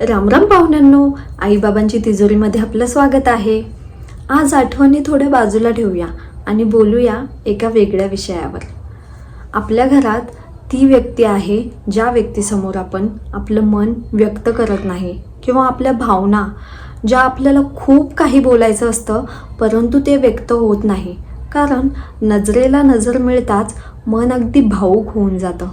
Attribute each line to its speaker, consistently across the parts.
Speaker 1: रामराम पाहुण्यांनो आईबाबांची तिजोरीमध्ये आपलं स्वागत आहे. आज आठवणी थोड्या बाजूला ठेवूया आणि बोलूया एका वेगळ्या विषयावर. आपल्या घरात ती व्यक्ती आहे ज्या व्यक्तीसमोर आपण आपलं मन व्यक्त करत नाही किंवा आपल्या भावना ज्या आपल्याला खूप काही बोलायचं असतं परंतु ते व्यक्त होत नाही. कारण नजरेला नजर मिळताच मन अगदी भाऊक होऊन जातं.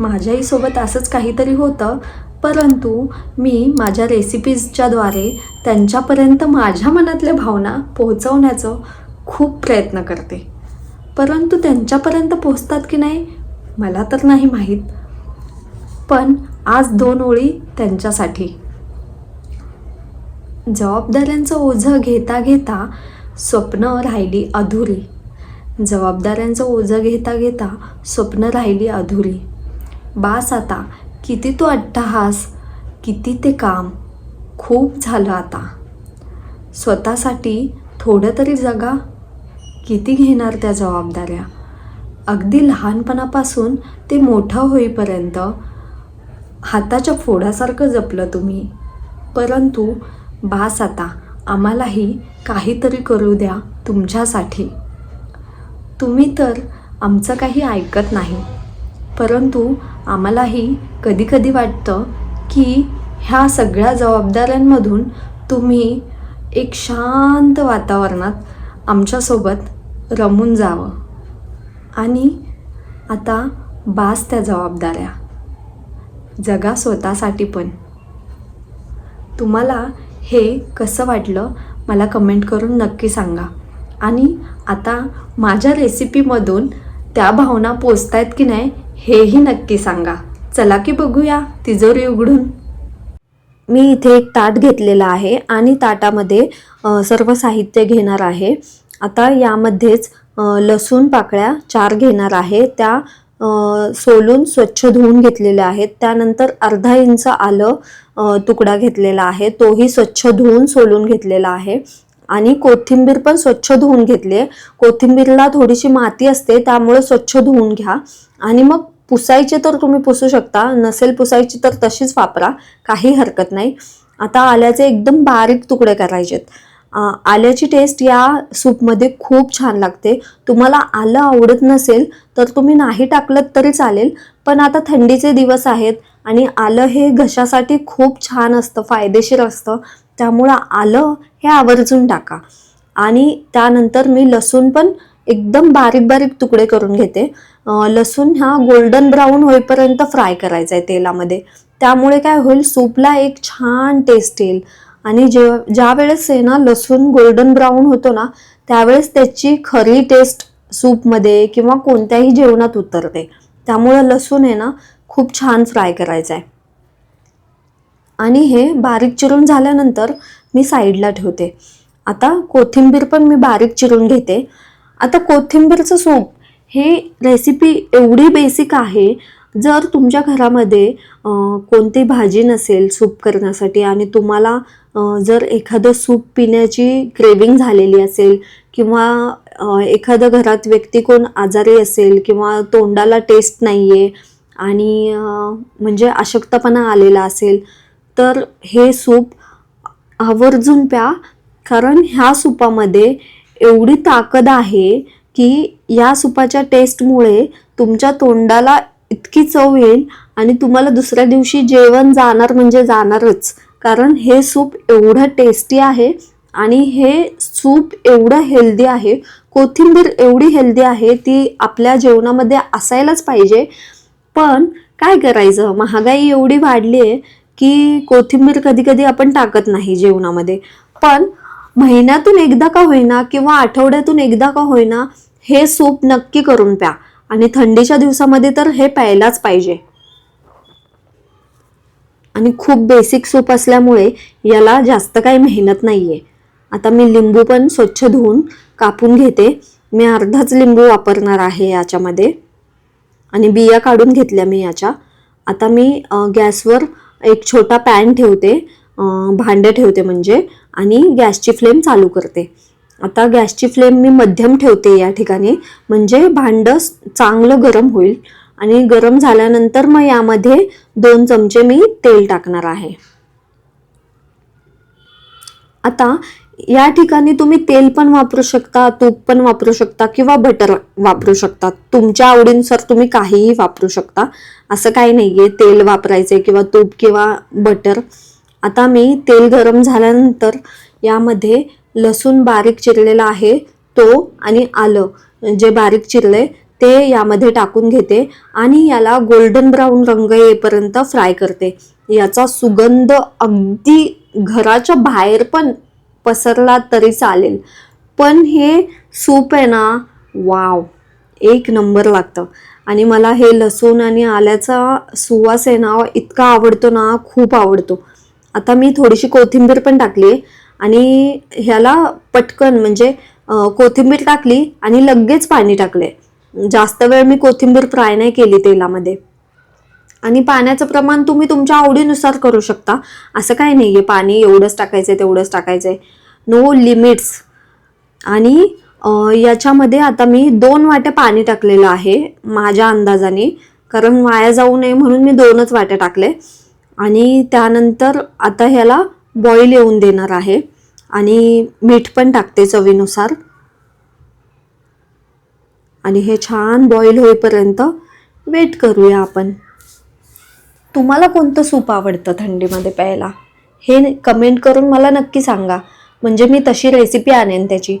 Speaker 1: माझ्याही सोबत असंच काहीतरी होतं परंतु मी माझ्या रेसिपीजच्याद्वारे त्यांच्यापर्यंत माझ्या मनातल्या भावना पोहोचवण्याचं खूप प्रयत्न करते. परंतु त्यांच्यापर्यंत पोचतात की नाही मला तर नाही माहीत. पण आज दोन ओळी त्यांच्यासाठी. जबाबदाऱ्यांचं ओझं घेता घेता स्वप्न राहिली अधुरी. जबाबदाऱ्यांचं ओझं घेता घेता स्वप्न राहिली अधुरी. बास आता किती तो अट्टहास किती ते काम. खूप झालं आता. स्वतःसाठी थोडं तरी जगा. किती घेणार त्या जबाबदाऱ्या? अगदी लहानपणापासून ते मोठं होईपर्यंत हाताच्या फोडासारखं जपलं तुम्ही. परंतु बास आता आम्हालाही काहीतरी करू द्या तुमच्यासाठी. तुम्ही तर आमचं काही ऐकत नाही. परंतु आम्हालाही कधीकधी वाटतं की ह्या सगळ्या जबाबदाऱ्यांमधून तुम्ही एक शांत वातावरणात आमच्यासोबत रमून जावं. आणि आता बास त्या जबाबदाऱ्या. जगा स्वतःसाठी पण. तुम्हाला हे कसं वाटलं मला कमेंट करून नक्की सांगा. आणि आता माझ्या रेसिपीमधून त्या भावना पोचत आहेत की नाही हेही नक्की सांगा. चला की बघूया तिजोरी उघडून. मी इथे एक ताट घेतलेलं आहे आणि ताटामध्ये सर्व साहित्य घेणार आहे. आता यामध्येच लसूण पाकळ्या चार घेणार आहे. त्या सोलून स्वच्छ धुवून घेतलेल्या आहेत. त्यानंतर अर्धा इंच आलं तुकडा घेतलेला आहे. तोही स्वच्छ धुवून सोलून घेतलेला आहे. आणि कोथिंबीर पण स्वच्छ धुवून घेतली आहे. कोथिंबीरला थोडीशी माती असते त्यामुळे स्वच्छ धुवून घ्या. आणि मग पुसायचे तर तुम्ही पुसू शकता नसेल पुसायची तर तशीच वापरा काही हरकत नाही. आता आल्याचे एकदम बारीक तुकडे करायचेत. आल्याची टेस्ट या सूपमध्ये खूप छान लागते. तुम्हाला आलं आवडत नसेल तर तुम्ही नाही टाकलं तरी चालेल पण आता थंडीचे दिवस आहेत आणि आलं हे घशासाठी खूप छान असतं फायदेशीर असतं. त्यामुळं आलं हे आवर्जून टाका. आणि त्यानंतर मी लसूण पण एकदम बारीक बारीक तुकडे करून घेते. लसूण हा गोल्डन ब्राऊन होईपर्यंत फ्राय करायचा आहे तेलामध्ये. त्यामुळे काय होईल सूपला एक छान टेस्ट येईल. आणि जे ज्या वेळेस आहे ना लसूण गोल्डन ब्राऊन होतो ना त्यावेळेस त्याची खरी टेस्ट सूपमध्ये किंवा कोणत्याही जेवणात उतरते. त्यामुळं लसूण आहे ना खूप छान फ्राय करायचं आहे. आणि हे बारीक चिरून झाल्यानंतर मी साईडला ठेवते. आता कोथिंबीर पण मी बारीक चिरून घेते. आता कोथिंबीरचं सूप हे रेसिपी एवढी बेसिक आहे जर तुमच्या घरामध्ये कोणती भाजी नसेल सूप करण्यासाठी आणि तुम्हाला जर एखादं सूप पिण्याची क्रेविंग झालेली असेल किंवा एखादं घरात व्यक्ती कोण आजारी असेल किंवा तोंडाला टेस्ट नाही आहे आणि म्हणजे अशक्तपणा आलेला असेल तर हे सूप आवर्जून प्या. कारण ह्या सुपामध्ये एवढी ताकद आहे की या सुपाच्या टेस्टमुळे तुमच्या तोंडाला इतकी चव येईल आणि तुम्हाला दुसऱ्या दिवशी जेवण जाणार म्हणजे जाणारच. कारण हे सूप एवढं टेस्टी आहे आणि हे सूप एवढं हेल्दी आहे. कोथिंबीर एवढी हेल्दी आहे ती आपल्या जेवणामध्ये असायलाच पाहिजे. पण काय करायचं? महागाई एवढी वाढली आहे की कोथिंबीर कधी कधी आपण टाकत नाही जेवणामध्ये. पण महिन्यातून एकदा का होईना किंवा आठवड्यातून एकदा का होईना हे सूप नक्की करून प्या. आणि थंडीच्या दिवसामध्ये तर हे प्यायलाच पाहिजे. आणि खूप बेसिक सूप असल्यामुळे याला जास्त काही मेहनत नाहीये. आता मी लिंबू पण स्वच्छ धुवून कापून घेते. मी अर्धाच लिंबू वापरणार आहे याच्यामध्ये. आणि बिया काढून घेतल्या मी याच्या. आता मी गॅसवर एक छोटा पॅन ठेवते भांडं ठेवते म्हणजे आणि गॅसची फ्लेम चालू करते. आता गॅसची फ्लेम मी मध्यम ठेवते या ठिकाणी म्हणजे भांडं चांगलं गरम होईल. आणि गरम झाल्यानंतर मग यामध्ये दोन चमचे मी तेल टाकणार आहे. आता या ठिकाणी तुम्ही तेल पण वापरू शकता तूप पण वापरू शकता किंवा बटर वापरू शकता. तुमच्या आवडीनुसार तुम्ही काहीही वापरू शकता. असं काही नाहीये तेल वापरायचे किंवा तूप किंवा बटर आता मी तेल गरम झाल्यानंतर यामध्ये लसूण बारीक चिरलेला आहे तो आणि आलं जे बारीक चिरले ते यामध्ये टाकून घेते आणि याला गोल्डन ब्राऊन रंग येईपर्यंत फ्राय करते. याचा सुगंध अगदी घराच्या बाहेर पण पसरला तरी चालेल. पण हे सूप आहे ना वाव एक नंबर लागतं. आणि मला हे लसूण आणि आल्याचा सुवास आहे ना इतका आवडतो ना खूप आवडतो. आता मी थोडीशी कोथिंबीर पण टाकली आणि ह्याला पटकन म्हणजे कोथिंबीर टाकली आणि लगेच पाणी टाकले जास्त वेळ मी कोथिंबीर फ्राय नाही केली तेलामध्ये. आणि पाण्याचं प्रमाण तुम्ही तुमच्या आवडीनुसार करू शकता. असं काही नाही आहे पाणी एवढंच टाकायचं आहे तेवढंच टाकायचं आहे नो लिमिट्स आणि याच्यामध्ये आता मी दोन वाट्या पाणी टाकलेलं आहे माझ्या अंदाजाने. कारण वाया जाऊ नये म्हणून मी दोनच वाट्या टाकले. आणि त्यानंतर आता ह्याला बॉईल येऊन देणार आहे. आणि मीठ पण टाकते चवीनुसार. आणि हे छान बॉईल होईपर्यंत वेट करूया आपण. तुम्हाला कोणतं सूप आवडतं थंडीमध्ये प्यायला? हे कमेंट करून मला नक्की सांगा. म्हणजे मी तशी रेसिपी आणेन त्याची.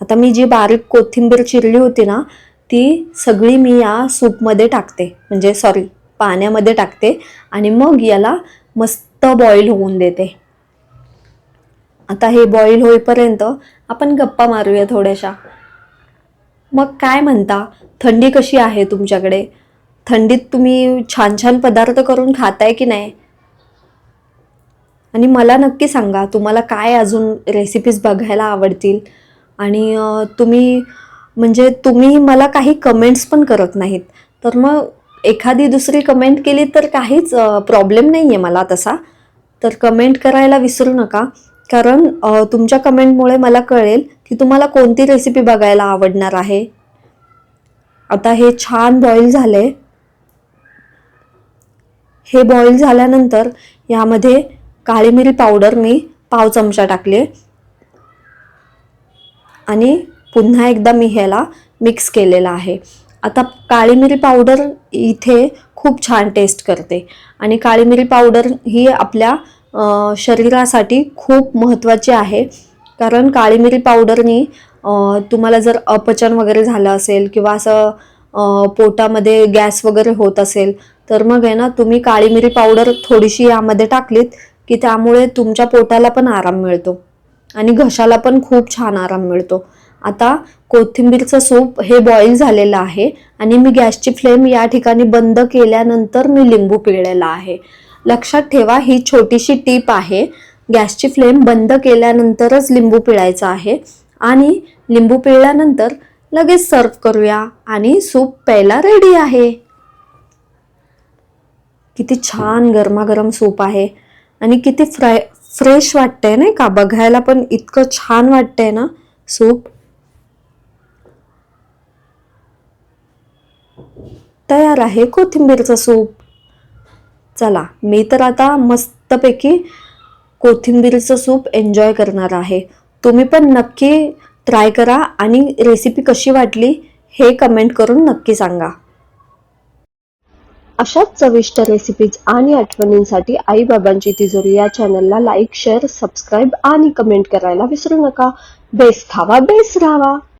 Speaker 1: आता मी जी बारीक कोथिंबीर चिरली होती ना ती सगळी मी या सूपमध्ये टाकते. म्हणजे सॉरी पाण्यामध्ये टाकते आणि मग याला मस्त बॉईल होऊन देते. आता हे बॉईल होईपर्यंत आपण गप्पा मारूया थोड्याशा. मग काय म्हणता? थंडी कशी आहे तुमच्याकडे? थंडीत तुम्ही छान छान पदार्थ करून खाताय की नाही? आणि मला नक्की सांगा तुम्हाला काय अजून रेसिपीज बघायला आवडतील? आणि तुम्ही म्हणजे तुम्ही मला काही कमेंट्स पण करत नाहीत. तर मग एखादी दुसरी कमेंट केली तर काहीच प्रॉब्लेम नाही आहे मला तसा. तर कमेंट करायला विसरू नका. कारण तुमच्या कमेंटमुळे मला कळेल की तुम्हाला कोणती रेसिपी बघायला आवडणार आहे. आता हे छान बॉईल झाले हे बॉईल झाल्यानंतर यामध्ये काळी मिरी पावडर मी पाव चमचा टाकले आणि पुन्हा एकदा मी ह्याला मिक्स केलेला आहे. आता काळी मिरी पावडर इथे खूप छान टेस्ट करते. आणि काळी मिरी पावडर ही आपल्या शरीरासाठी खूप महत्त्वाची आहे. कारण काळी मिरी पावडरनी तुम्हाला जर अपचन वगैरे झालं असेल किंवा असं पोटामध्ये गॅस वगैरे होत असेल तर मग आहे ना तुम्ही काळी मिरी पावडर थोडीशी यामध्ये टाकलीत की त्यामुळे तुमच्या पोटाला पण आराम मिळतो आणि घशाला पण खूप छान आराम मिळतो. आता कोथिंबीरचं सूप हे बॉईल झालेलं आहे आणि मी गॅसची फ्लेम या ठिकाणी बंद केल्यानंतर मी लिंबू पिळलेला आहे. लक्षात ठेवा ही छोटीशी टीप आहे. गॅसची फ्लेम बंद केल्यानंतरच लिंबू पिळायचा आहे आणि लिंबू पिळल्यानंतर लगेच सर्व करूया आणि सूप प्यायला रेडी आहे. किती छान गरमागरम सूप आहे. आणि किती फ्राय फ्रेश वाटतंय नाही का? बघायला पण इतकं छान वाटतंय ना सूप. तयार आहे कोथिंबीरचं सूप. चला मी तर आता मस्तपैकी कोथिंबीरचं सूप एन्जॉय करणार आहे. तुम्ही पण नक्की ट्राय करा आणि रेसिपी कशी वाटली हे कमेंट करून नक्की सांगा. अशाच चविष्ट रेसिपीज आणि आठवणींसाठी आई बाबांची तिजोरी या चॅनलला लाईक शेअर सबस्क्राईब आणि कमेंट करायला विसरू नका. बेस खावा बेस राहावा